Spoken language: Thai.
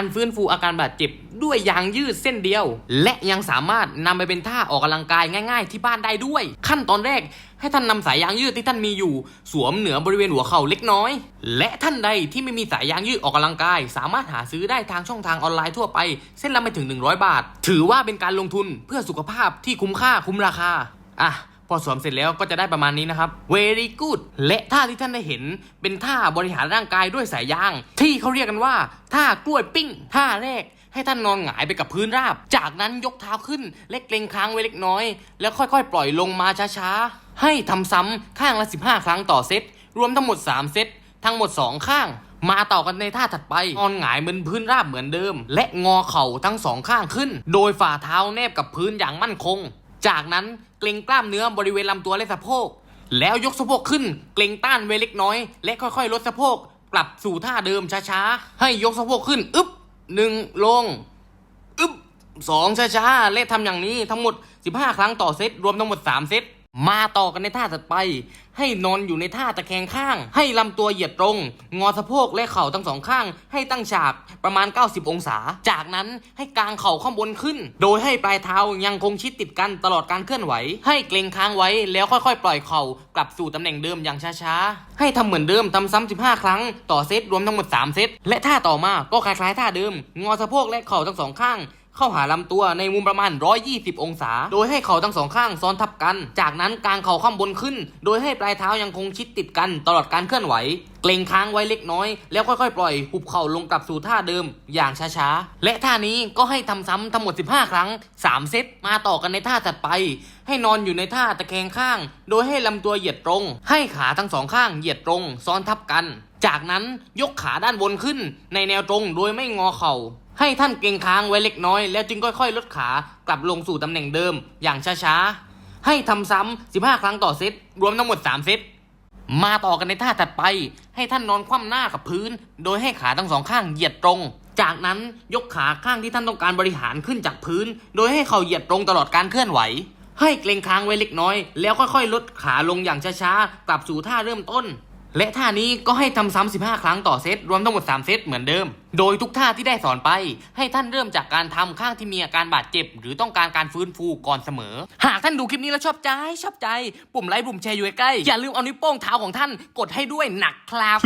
การฟื้นฟูอาการบาดเจ็บด้วยยางยืดเส้นเดียว และยังสามารถนำไปเป็นท่าออกกำลังกายง่าย ๆ ที่บ้านได้ด้วย ขั้นตอนแรกให้ท่านนำสายยางยืดที่ท่านมีอยู่ สวมเหนือบริเวณหัวเข่าเล็กน้อย และท่านใดที่ไม่มีสายยางยืดออกกำลังกาย สามารถหาซื้อได้ทางช่องทางออนไลน์ทั่วไป เส้นละไม่ถึง 100 บาท ถือว่าเป็นการลงทุนเพื่อสุขภาพที่คุ้มค่าคุ้มราคาอะ พอสวมเสร็จแล้วก็จะได้ประมาณนี้นะครับ very good และท่าที่ท่านได้เห็นเป็นท่าบริหารร่างกายด้วยสายยาง ที่เขาเรียกกันว่าท่ากล้วยปิ้งท่าแรกให้ท่านนอนหงายไปกับพื้นราบ จากนั้นยกเท้าขึ้นและเกรงค้างไว้เล็กน้อย แล้วค่อยๆ ปล่อยลงมาช้าๆ ให้ทำซ้ำข้างละ 15 ครั้งต่อเซต รวมทั้งหมด 3 เซต ทั้งหมด 2 ข้าง มาต่อกันในท่าถัดไป นอนหงายบนพื้นราบเหมือนเดิม และงอเข่าทั้งสองข้างขึ้น โดยฝ่าเท้าแนบกับพื้นอย่างมั่นคง จากนั้นเกร็งกล้ามเนื้อบริเวณลำตัวและสะโพก แล้วยกสะโพกขึ้น เกร็งต้านไว้เล็กน้อย และค่อยๆ ลดสะโพก กลับสู่ท่าเดิมช้าๆ ให้ยกสะโพกขึ้น อึ๊บหนึ่งลง อึ๊บสองช้าๆ และทำอย่างนี้ทั้งหมด 15 ครั้งต่อเซต รวมทั้งหมด 3 เซต มาต่อกันในท่าถัดไป ให้นอนอยู่ในท่าตะแคงข้าง ให้ลำตัวเหยียดตรง งอสะโพกและเข่าทั้งสองข้าง ให้ตั้งฉากประมาณ 90 องศา จากนั้นให้กางเข่าข้างบนขึ้น โดยให้ปลายเท้ายังคงชิดติดกันตลอดการเคลื่อนไหว ให้เกรงค้างไว้แล้วค่อยๆ ปล่อยเข่ากลับสู่ตำแหน่งเดิมอย่างช้าๆ ให้ทำเหมือนเดิมทำซ้ำ15 ครั้ง ต่อเซตรวมทั้งหมด 3 เซตและท่าต่อมาก็คล้ายๆท่าเดิม งอสะโพกและเข่าทั้งสองข้าง เข้าหาลำตัวในมุมประมาณ 120 องศา โดยให้เข่าทั้งสองข้างซ้อนทับกัน จากนั้นกางเข่าข้างบนขึ้น โดยให้ปลายเท้ายังคงชิดติดกันตลอดการเคลื่อนไหว เกรงค้างไว้เล็กน้อย แล้วค่อยๆ ปล่อยหุบเข่าลงกลับสู่ท่าเดิมอย่างช้าๆ และท่านี้ก็ให้ทำซ้ำทั้งหมด 15 ครั้ง 3 เซตมาต่อกันในท่าถัดไป ให้นอนอยู่ในท่าตะแคงข้าง โดยให้ลำตัวเหยียดตรง ให้ขาทั้งสองข้างเหยียดตรง ซ้อนทับกัน จากนั้นยกขาด้านบนขึ้นในแนวตรงโดยไม่งอเข่า ให้ท่านเกรงค้างไว้เล็กน้อย แล้วจึงค่อยๆ ลดขากลับลงสู่ตำแหน่งเดิมอย่างช้าๆ ให้ทำซ้ำ 15 ครั้งต่อเซต รวมทั้งหมด 3 เซต มาต่อกันในท่าถัดไป ให้ท่านนอนคว่ำหน้ากับพื้น โดยให้ขาทั้งสองข้างเหยียดตรง จากนั้นยกขาข้างที่ท่านต้องการบริหารขึ้นจากพื้น โดยให้เข่าเหยียดตรงตลอดการเคลื่อนไหว ให้เกรงค้างไว้เล็กน้อย แล้วค่อยๆ ลดขาลงอย่างช้าๆ กลับสู่ท่าเริ่มต้น และท่านี้ก็ให้ทำซ้ำ15 ครั้งต่อเซตรวมทั้งหมด 3 เซตเหมือนเดิม โดยทุกท่าที่ได้สอนไป ให้ท่านเริ่มจากการทำข้างที่มีอาการบาดเจ็บ หรือต้องการการฟื้นฟูก่อนเสมอ หากท่านดูคลิปนี้แล้วชอบใจ ชอบใจ ปุ่มไลค์ปุ่มแชร์อยู่ใกล้ อย่าลืมเอานิ้วโป้งเท้าของท่านกดให้ด้วยหนักครับ